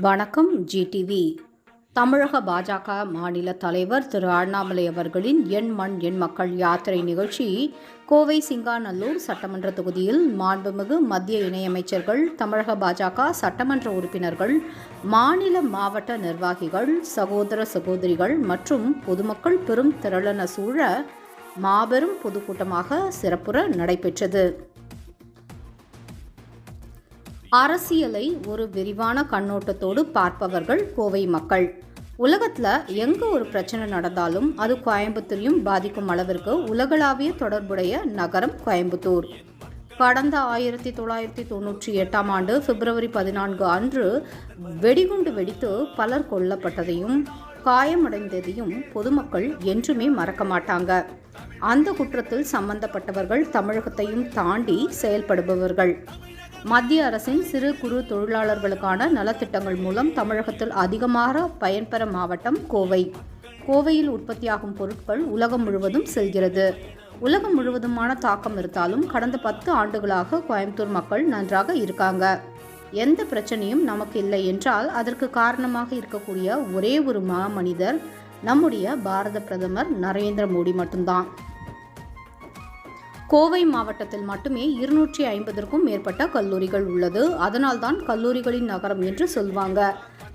வணக்கம் ஜிடிவி தமிழக பாஜக மாநில தலைவர் திரு அண்ணாமலை அவர்களின் எண் மண் எண் மக்கள் யாத்திரை நிகழ்ச்சி கோவை சிங்காநல்லூர் சட்டமன்ற தொகுதியில் மாண்புமிகு மத்திய இணையமைச்சர்கள் தமிழக பாஜக சட்டமன்ற உறுப்பினர்கள் மாநில மாவட்ட நிர்வாகிகள் சகோதர சகோதரிகள் மற்றும் பொதுமக்கள் பெரும் திரளன சூழ மாபெரும் பொதுக்கூட்டமாக சிறப்புற நடைபெற்றது. அரசியலை ஒரு விரிவான கண்ணோட்டத்தோடு பார்ப்பவர்கள் கோவை மக்கள். உலகத்தில் எங்கே ஒரு பிரச்சனை நடந்தாலும் அது கோயம்புத்தூரையும் பாதிக்கும் அளவிற்கு உலகளாவிய தொடர்புடைய நகரம் கோயம்புத்தூர். கடந்த ஆயிரத்தி தொள்ளாயிரத்தி தொண்ணூற்றி எட்டாம் ஆண்டு பிப்ரவரி பதினான்கு அன்று வெடிகுண்டு வெடித்து பலர் கொல்லப்பட்டதையும் காயமடைந்ததையும் பொதுமக்கள் என்றுமே மறக்க மாட்டாங்க. அந்த குற்றத்தில் சம்பந்தப்பட்டவர்கள் தமிழகத்தையும் தாண்டி செயல்படுபவர்கள். மத்திய அரசின் சிறு குறு தொழிலாளர்களுக்கான நலத்திட்டங்கள் மூலம் தமிழகத்தில் அதிகமாக பயன்பெற மாவட்டம் கோவை. கோவையில் உற்பத்தியாகும் பொருட்கள் உலகம் முழுவதும் செல்கிறது. உலகம் முழுவதுமான தாக்கம் இருந்தாலும் கடந்த பத்து ஆண்டுகளாக கோயம்புத்தூர் மக்கள் நன்றாக இருக்காங்க. எந்த பிரச்சனையும் நமக்கு இல்லை என்றால் அதற்கு காரணமாக இருக்கக்கூடிய ஒரே ஒரு மாமனிதர் நம்முடைய பாரத பிரதமர் நரேந்திர மோடி மட்டும்தான். கோவை மாவட்டத்தில் மட்டுமே இருநூற்றி ஐம்பதற்கும் மேற்பட்ட கல்லூரிகள் உள்ளது. அதனால்தான் கல்லூரிகளின் நகரம் என்று சொல்வாங்க.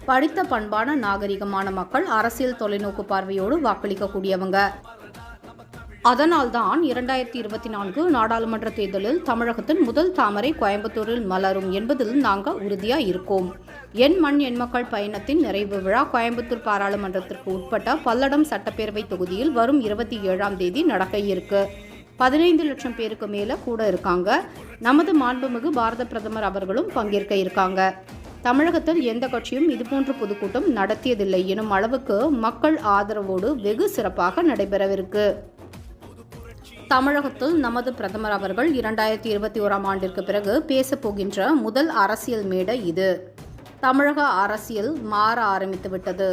படித்த பண்பான நாகரிகமான மக்கள் அரசியல் தொலைநோக்கு பார்வையோடு வாக்களிக்கக்கூடியவங்க. அதனால்தான் இரண்டாயிரத்தி இருபத்தி நான்கு நாடாளுமன்ற தேர்தலில் தமிழகத்தின் முதல் தாமரை கோயம்புத்தூரில் மலரும் என்பதில் நாங்கள் உறுதியாக இருக்கோம். என் மண் என் மக்கள் பயணத்தின் நிறைவு விழா கோயம்புத்தூர் பாராளுமன்றத்திற்கு உட்பட்ட பல்லடம் சட்டப்பேரவை தொகுதியில் வரும் இருபத்தி ஏழாம் தேதி நடக்க இருக்கு. பதினைந்து லட்சம் பேருக்கு மேலே கூட இருக்காங்க. நமது மாண்புமிகு பாரத பிரதமர் அவர்களும் பங்கேற்க இருக்காங்க. தமிழகத்தில் எந்த கட்சியும் இதுபோன்ற பொதுக்கூட்டம் நடத்தியதில்லை எனும் அளவுக்கு மக்கள் ஆதரவோடு வெகு சிறப்பாக நடைபெறவிருக்கு. தமிழகத்தில் நமது பிரதமர் அவர்கள் இரண்டாயிரத்தி இருபத்தி ஓராம் ஆண்டிற்கு பிறகு பேசப்போகின்ற முதல் அரசியல் மேடை இது. தமிழக அரசியல் மாற ஆரம்பித்துவிட்டது.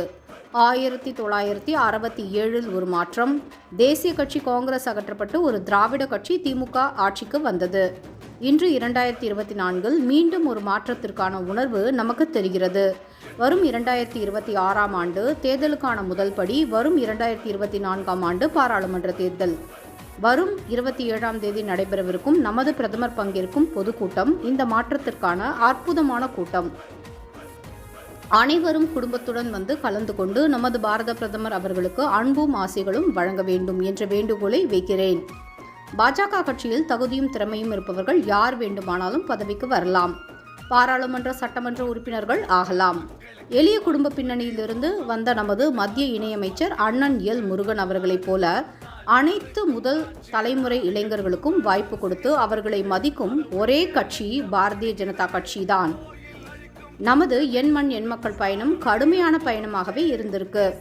ஆயிரத்தி தொள்ளாயிரத்தி அறுபத்தி ஏழில் ஒரு மாற்றம். தேசிய கட்சி காங்கிரஸ் அகற்றப்பட்டு ஒரு திராவிட கட்சி திமுக ஆட்சிக்கு வந்தது. இன்று இரண்டாயிரத்தி இருபத்தி நான்கில் மீண்டும் ஒரு மாற்றத்திற்கான உணர்வு நமக்கு தெரிகிறது. வரும் இரண்டாயிரத்தி இருபத்தி ஆறாம் ஆண்டு தேர்தலுக்கான முதல் படி வரும் இரண்டாயிரத்தி இருபத்தி நான்காம் ஆண்டு பாராளுமன்ற தேர்தல். வரும் இருபத்தி ஏழாம் தேதி நடைபெறவிருக்கும் நமது பிரதமர் பங்கேற்கும் பொதுக்கூட்டம் இந்த மாற்றத்திற்கான அற்புதமான கூட்டம். அனைவரும் குடும்பத்துடன் வந்து கலந்து கொண்டு நமது பாரத பிரதமர் அவர்களுக்கு அன்பும் ஆசைகளும் வழங்க வேண்டும் என்ற வேண்டுகோளை வைக்கிறேன். பாஜக கட்சியில் தகுதியும் திறமையும் இருப்பவர்கள் யார் வேண்டுமானாலும் பதவிக்கு வரலாம். பாராளுமன்ற சட்டமன்ற உறுப்பினர்கள் ஆகலாம். எளிய குடும்ப பின்னணியிலிருந்து வந்த நமது மத்திய இணையமைச்சர் அண்ணன் எல் முருகன் அவர்களைப் போல அனைத்து முதல் தலைமுறை இளைஞர்களுக்கும் வாய்ப்பு கொடுத்து அவர்களை மதிக்கும் ஒரே கட்சி பாரதிய ஜனதா கட்சிதான். நமது எண்மண் எண் மக்கள் பயணம் கடுமையான பயணமாகவே இருந்திருக்கு.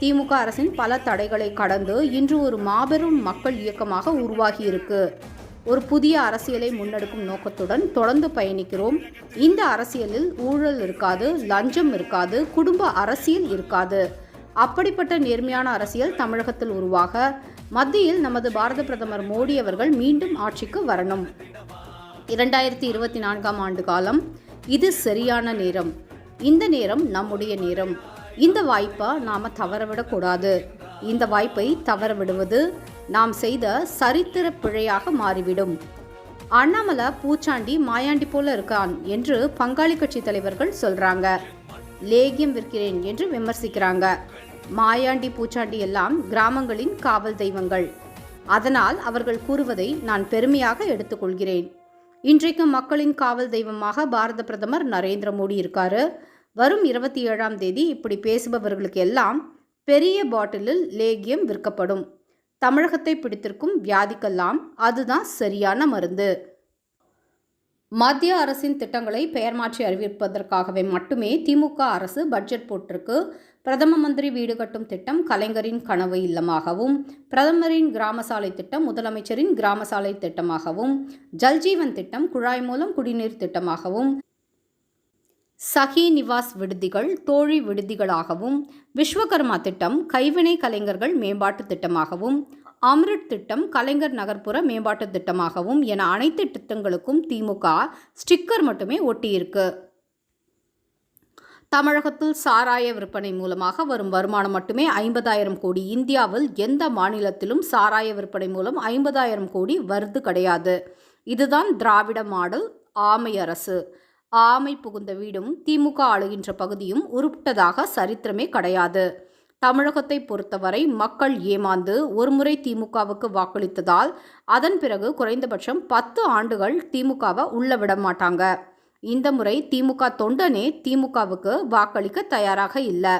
திமுக அரசின் பல தடைகளை கடந்து இன்று ஒரு மாபெரும் மக்கள் இயக்கமாக உருவாகி இருக்கு ஒரு புதிய அரசியலை முன்னெடுக்கும் நோக்கத்துடன் தொடர்ந்து பயணிக்கிறோம். இந்த அரசியலில் ஊழல் இருக்காது லஞ்சம் இருக்காது குடும்ப அரசியல் இருக்காது. அப்படிப்பட்ட நேர்மையான அரசியல் தமிழகத்தில் உருவாக மத்தியில் நமது பாரத பிரதமர் மோடி அவர்கள் மீண்டும் ஆட்சிக்கு வரணும். இரண்டாயிரத்தி இருபத்தி நான்காம் ஆண்டு காலம் இது சரியான நேரம். இந்த நேரம் நம்முடைய நேரம். இந்த வாய்ப்பை நாம் தவறவிடக்கூடாது. இந்த வாய்ப்பை தவறவிடுவது நாம் செய்த சரித்திர பிழையாக மாறிவிடும். அண்ணாமலை பூச்சாண்டி மாயாண்டி போல இருக்கான் என்று பங்காளி கட்சி தலைவர்கள் சொல்றாங்க. லேகியம் விற்கிறேன் என்று விமர்சிக்கிறாங்க. மாயாண்டி பூச்சாண்டி எல்லாம் கிராமங்களின் காவல் தெய்வங்கள். அதனால் அவர்கள் கூறுவதை நான் பெருமையாக எடுத்துக்கொள்கிறேன். இன்றைக்கு மக்களின் காவல் தெய்வமாக பாரத பிரதமர் நரேந்திர மோடி இருக்காரு. வரும் இருபத்தி ஏழாம் தேதி இப்படி பேசுபவர்களுக்கு எல்லாம் பெரிய பாட்டிலில் லேகியம் விற்கப்படும். தமிழகத்தை பிடித்திருக்கும் வியாதிக்கெல்லாம் அதுதான் சரியான மருந்து. மத்திய அரசின் திட்டங்களை பெயர் மாற்றி அறிவிப்பதற்காகவே மட்டுமே திமுக அரசு பட்ஜெட் போட்டிருக்கு. பிரதம மந்திரி வீடு கட்டும் திட்டம் கலைஞரின் கனவு இல்லமாகவும் பிரதமரின் கிராம சாலை திட்டம் முதலமைச்சரின் கிராம சாலை திட்டமாகவும் ஜல்ஜீவன் திட்டம் குழாய் மூலம் குடிநீர் திட்டமாகவும் சஹி நிவாஸ் விடுதிகள் தோழி விடுதிகளாகவும் விஸ்வகர்மா திட்டம் கைவினை கலைஞர்கள் மேம்பாட்டு திட்டமாகவும் அம்ரிட் திட்டம் கலைஞர் நகர்ப்புற மேம்பாட்டு திட்டமாகவும் என அனைத்து திட்டங்களுக்கும் திமுக ஸ்டிக்கர் மட்டுமே ஒட்டியிருக்கு. தமிழகத்தில் சாராய விற்பனை மூலமாக வரும் வருமானம் மட்டுமே ஐம்பதாயிரம் கோடி. இந்தியாவில் எந்த மாநிலத்திலும் சாராய விற்பனை மூலம் ஐம்பதாயிரம் கோடி வருது கிடையாது. இதுதான் திராவிட மாடல் ஆமை அரசு. ஆமை புகுந்த வீடும் திமுக ஆளுகின்ற பகுதியும் உருப்பிட்டதாக சரித்திரமே கிடையாது. தமிழகத்தை பொறுத்தவரை மக்கள் ஏமாந்து ஒருமுறை திமுகவுக்கு வாக்களித்ததால் அதன் பிறகு குறைந்தபட்சம் பத்து ஆண்டுகள் திமுகவை உள்ள விட மாட்டாங்க. இந்த முறை திமுக தொண்டனே திமுகவுக்கு வாக்களிக்க தயாராக இல்லை.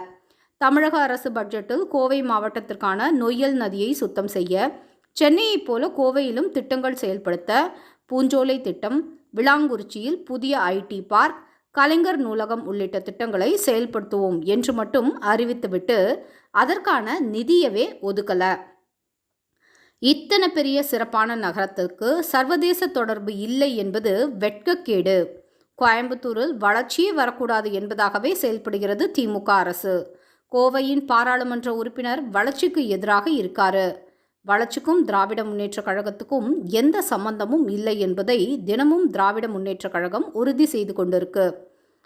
தமிழக அரசு பட்ஜெட்டில் கோவை மாவட்டத்திற்கான நொய்யல் நதியை சுத்தம் செய்ய சென்னையைப் போல கோவையிலும் திட்டங்கள் செயல்படுத்த பூஞ்சோலை திட்டம் விளாங்குறிச்சியில் புதிய ஐடி பார்க் கலைஞர் நூலகம் உள்ளிட்ட திட்டங்களை செயல்படுத்துவோம் என்று மட்டும் அறிவித்துவிட்டு அதற்கான நிதியவே ஒதுக்கல. இத்தனை பெரிய சிறப்பான நகரத்திற்கு சர்வதேச தொடர்பு இல்லை என்பது வெட்கக்கேடு. கோயம்புத்தூரில் வளர்ச்சியே வரக்கூடாது என்பதாகவே செயல்படுகிறது திமுக அரசு. கோவையின் பாராளுமன்ற உறுப்பினர் வளர்ச்சிக்கு எதிராக இருக்காரு. வளர்ச்சிக்கும் திராவிட முன்னேற்ற கழகத்துக்கும் எந்த சம்பந்தமும் இல்லை என்பதை தினமும் திராவிட முன்னேற்ற கழகம் உறுதி செய்து கொண்டிருக்கு.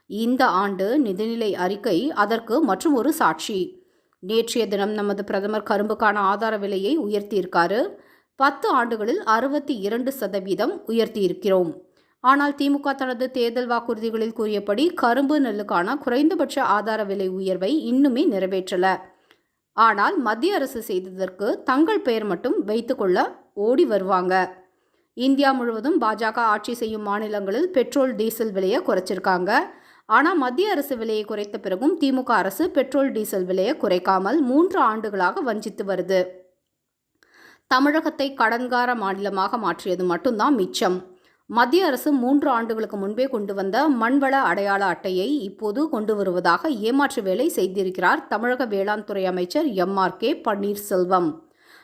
இந்த ஆண்டு நிதிநிலை அறிக்கை அதற்கு மற்றும் ஒரு சாட்சி. நேற்றைய தினம் நமது பிரதமர் கரும்புக்கான ஆதார விலையை உயர்த்தியிருக்காரு. பத்து ஆண்டுகளில் அறுபத்தி இரண்டு சதவீதம் உயர்த்தியிருக்கிறோம். ஆனால் திமுக தனது தேர்தல் வாக்குறுதிகளில் கூறியபடி கரும்பு நெல்லுக்கான குறைந்தபட்ச ஆதார விலை உயர்வை இன்னுமே நிறைவேற்றல. ஆனால் மத்திய அரசு செய்ததற்கு தங்கள் பெயர் மட்டும் வைத்துக்கொள்ள ஓடி வருவாங்க. இந்தியா முழுவதும் பாஜக ஆட்சி செய்யும் மாநிலங்களில் பெட்ரோல் டீசல் விலையை குறைச்சிருக்காங்க. ஆனால் மத்திய அரசு விலையை குறைத்த பிறகும் திமுக அரசு பெட்ரோல் டீசல் விலையை குறைக்காமல் மூன்று ஆண்டுகளாக வஞ்சித்து வருது. தமிழகத்தை கடன்கார மாநிலமாக மாற்றியது மட்டும்தான் மிச்சம். மத்திய அரசு மூன்று ஆண்டுகளுக்கு முன்பே கொண்டு வந்த மண்வள அடையாள அட்டையை இப்போது கொண்டு வருவதாக ஏமாற்று வேலை செய்திருக்கிறார் தமிழக வேளாண் துறை அமைச்சர் M R K Panneerselvam.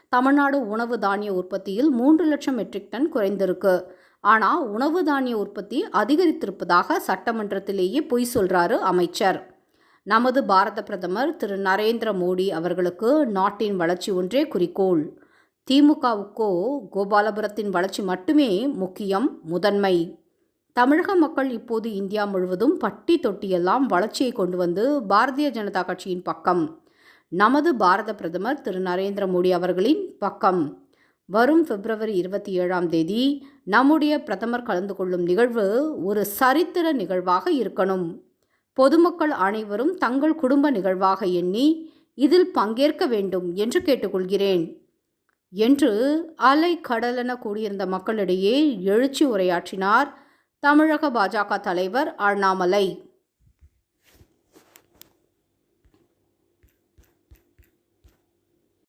Tamil Nadu உணவு தானிய உற்பத்தியில் மூன்று லட்சம் மெட்ரிக் டன் குறைந்திருக்கு. ஆனால் உணவு தானிய உற்பத்தி அதிகரித்திருப்பதாக சட்டமன்றத்திலேயே பொய் சொல்றாரு அமைச்சர். நமது பாரத பிரதமர் திரு நரேந்திர மோடி அவர்களுக்கு நாட்டின் வளர்ச்சி ஒன்றே குறிக்கோள். திமுகவுக்கோ கோபாலபுரத்தின் வளர்ச்சி மட்டுமே முக்கியம் முதன்மை. தமிழக மக்கள் இப்போது இந்தியா முழுவதும் பட்டி தொட்டியெல்லாம் வளர்ச்சியை கொண்டு வந்து பாரதிய ஜனதா கட்சியின் பக்கம். நமது பாரத பிரதமர் திரு. நரேந்திர மோடி அவர்களின் பக்கம். வரும் பிப்ரவரி இருபத்தி ஏழாம் தேதி நம்முடைய பிரதமர் கலந்து கொள்ளும் நிகழ்வு ஒரு சரித்திர நிகழ்வாக இருக்கணும். பொதுமக்கள் அனைவரும் தங்கள் குடும்ப நிகழ்வாக எண்ணி இதில் பங்கேற்க வேண்டும் என்று கேட்டுக்கொள்கிறேன். என்று அலை கடலென கூடியிருந்த மக்களிடையே எழுச்சி உரையாற்றினார் தமிழக பாஜக தலைவர் அண்ணாமலை.